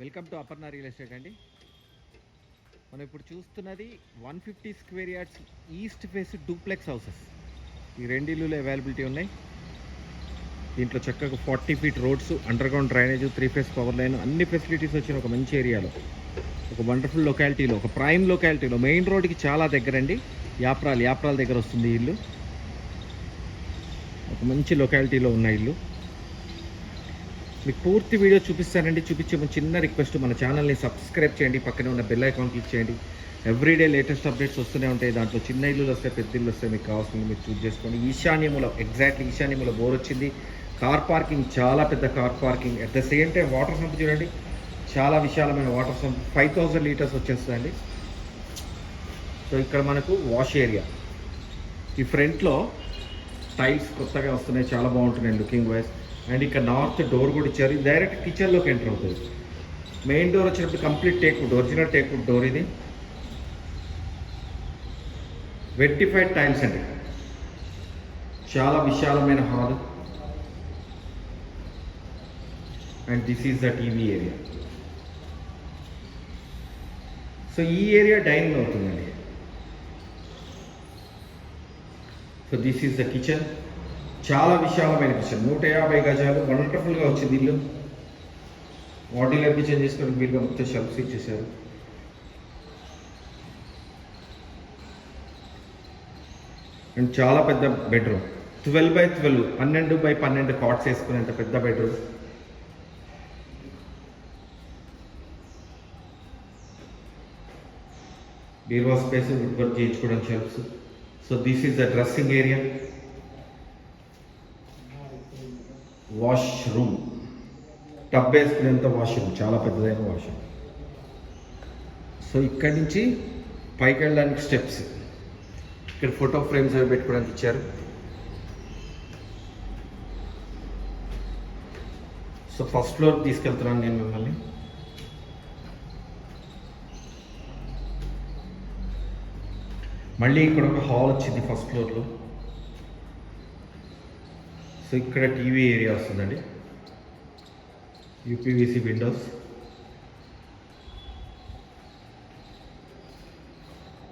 Welcome to Aparna real estate అండి. మనం ఇప్పుడు చూస్తున్నది one fifty square yards east face duplex houses. ఈ రెండు ఇల్లులు అవైలబిలిటీ ఉన్నాయి. దీంట్లో చక్కగా forty feet roads underground drainage three phase power line అన్ని ఫెసిలిటీస్ వచ్చిన ఒక మంచి ఏరియాలో ఒక వండర్ఫుల్ లొకాలిటీలో ఒక ప్రైమ్ లొకాలిటీలో మెయిన్ రోడ్కి చాలా దగ్గరండి. యాప్రాల్ యాప్రాల్ దగ్గర వస్తుంది ఇల్లు. ఒక మంచి లొకాలిటీలో ఉన్న ఇల్లు. మీకు పూర్తి వీడియో చూపిస్తానండి. చూపించే ముందు చిన్న రిక్వెస్ట్ మన ఛానల్ని సబ్స్క్రైబ్ చేయండి. పక్కనే ఉన్న బెల్ ఐకాన్ క్లిక్ చేయండి. ఎవ్రీడే లేటెస్ట్ అప్డేట్స్ వస్తూనే ఉంటాయి. దాంట్లో చిన్న ఇల్లులు వస్తాయి పెద్ద ఇల్లు వస్తాయి. మీకు కావాల్సింది మీరు చూస్ చేసుకోండి. ఈశాన్యములో ఎగ్జాక్ట్లీ ఈశాన్యములో బోర్ వచ్చింది. కార్ పార్కింగ్ చాలా పెద్ద car parking at the same time water sump చూడండి. చాలా విశాలమైన water sump five thousand litres వచ్చేస్తుందండి. సో ఇక్కడ మనకు వాష్ ఏరియా ఈ ఫ్రంట్లో టైల్స్ కొత్తగా వస్తున్నాయి. చాలా బాగుంటున్నాయి లుకింగ్ వైజ్ అండ్ ఇక్కడ నార్త్ డోర్ కూడా ఇచ్చారు. ఇది డైరెక్ట్ కిచెన్లోకి ఎంటర్ అవుతుంది. మెయిన్ డోర్ వచ్చినప్పుడు complete teakwood original teakwood door ఇది. వెట్టిఫైడ్ టైల్స్ అండి చాలా విశాలమైన hall. And this is the TV area. So ఈ ఏరియా డైనింగ్ అవుతుందండి. So this is the kitchen. చాలా విశాలమైన కిచెన్ నూట యాభై గజాలు వండర్ఫుల్గా వచ్చింది ఇల్లు. మాడ్యులర్ కిచెన్ చేసుకొని వీలుగా మొత్తం షెల్ఫ్స్ ఇచ్చేసారు అండ్ చాలా పెద్ద బెడ్రూమ్ ట్వెల్వ్ బై ట్వెల్వ్ పన్నెండు బై పన్నెండు కాట్స్ వేసుకునేంత పెద్ద బెడ్రూమ్ బీరువా స్పేస్ వుడ్ వర్క్ చేయించుకోవడం shelves so this is the dressing area wash room tub వేసుకునేంత washroom చాలా పెద్దదైన వాష్రూమ్. సో ఇక్కడి నుంచి పైకి వెళ్ళడానికి స్టెప్స్. ఇక్కడ ఫోటో ఫ్రేమ్స్ అవి పెట్టుకోవడానికి ఇచ్చారు. సో ఫస్ట్ ఫ్లోర్ తీసుకెళ్తున్నాను నేను మిమ్మల్ని. మళ్ళీ ఇక్కడ ఒక హాల్ వచ్చింది ఫస్ట్ ఫ్లోర్లో. సో ఇక్కడ టీవీ ఏరియా వస్తుందండి. యూపీవీసీ విండోస్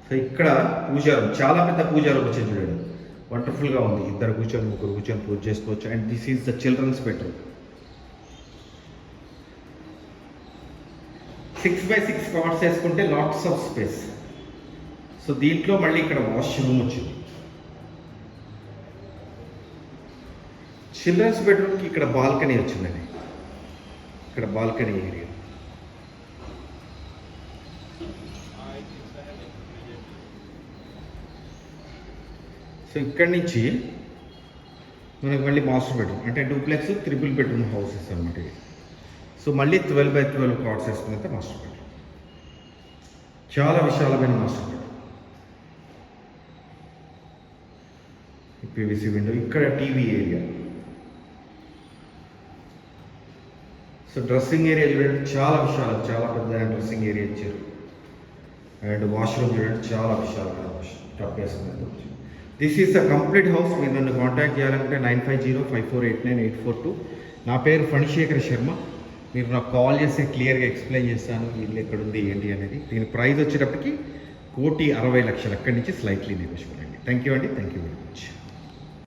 సో ఇక్కడ పూజ రూమ్ చాలా పెద్ద పూజ రూమ్ వచ్చింది చూడండి. వండర్ఫుల్గా ఉంది. ఇద్దరు కూర్చొని ముగ్గురు కూర్చొని పూజ చేసుకోవచ్చు. And this is the children's bedroom six by six cots వేసుకుంటే లాట్స్ ఆఫ్ స్పేస్ సో దీంట్లో మళ్ళీ ఇక్కడ వాష్రూమ్ వచ్చింది. చిల్డ్రన్స్ బెడ్రూమ్కి ఇక్కడ బాల్కనీ వచ్చిందండి. ఇక్కడ బాల్కనీ ఏరియా. సో ఇక్కడి నుంచి మనకి మళ్ళీ మాస్టర్ బెడ్రూమ్ అంటే డూప్లెక్స్ త్రిపుల్ బెడ్రూమ్ హౌసెస్ అనమాట ఇవి. సో మళ్ళీ ట్వెల్వ్ బై ట్వెల్వ్ కార్డ్స్ వేసుకున్నైతే మాస్టర్ బెడ్రూమ్. చాలా విశాలమైన మాస్టర్ బెడ్రూమ్. పీవీసీ విండో ఇక్కడ TV area. So dressing area చూడండి చాలా విశాలం చాలా పెద్ద డ్రెస్సింగ్ ఏరియా ఇచ్చారు? అండ్ వాష్రూమ్ చూడండి చాలా విశాలమైన టప్ వేసుకునేది this is the complete house మీరు నన్ను కాంటాక్ట్ చేయాలంటే nine five zero five four eight nine eight four two నా పేరు ఫణిశేఖర్ శర్మ. మీరు నాకు కాల్ చేస్తే క్లియర్గా ఎక్స్ప్లెయిన్ చేస్తాను. ఇల్లు ఎక్కడ ఉంది ఏంటి అనేది. దీని ప్రైస్ వచ్చేటప్పటికి కోటి అరవై లక్షలు. అక్కడి నుంచి స్లైట్లీ నెగోషియబుల్ థ్యాంక్ యూ అండి. Thank you very much